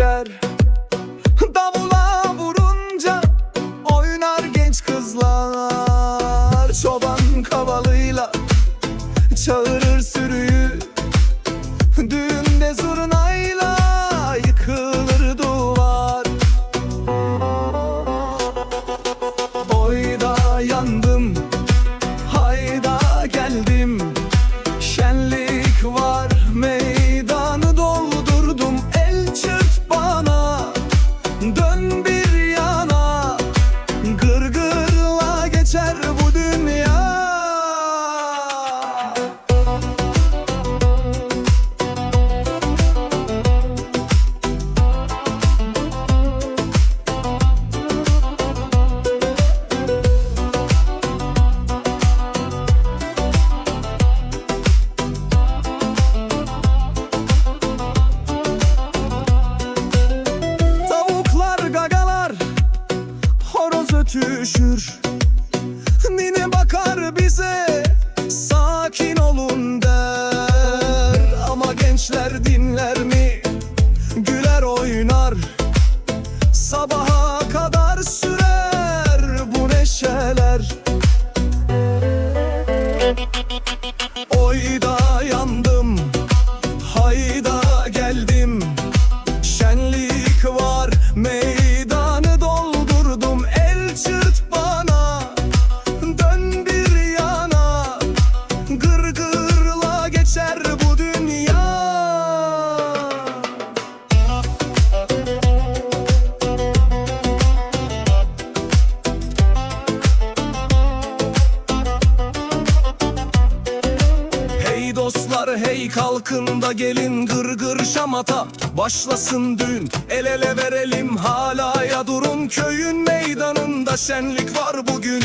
erkekler Davula vurunca oynar genç kızlar. Çoban kavalıyla çağırır geçer bu dünya. Ötüşür Oyda yandım geldim. Şenlik var meydanı doldurdum. El çırt bana dön bir yana. Gırgırla geçer bu dünya Dostlar hey kalkın da gelin gır gır şamata. Başlasın düğün el ele verelim hala ya durun. Köyün meydanında şenlik var bugün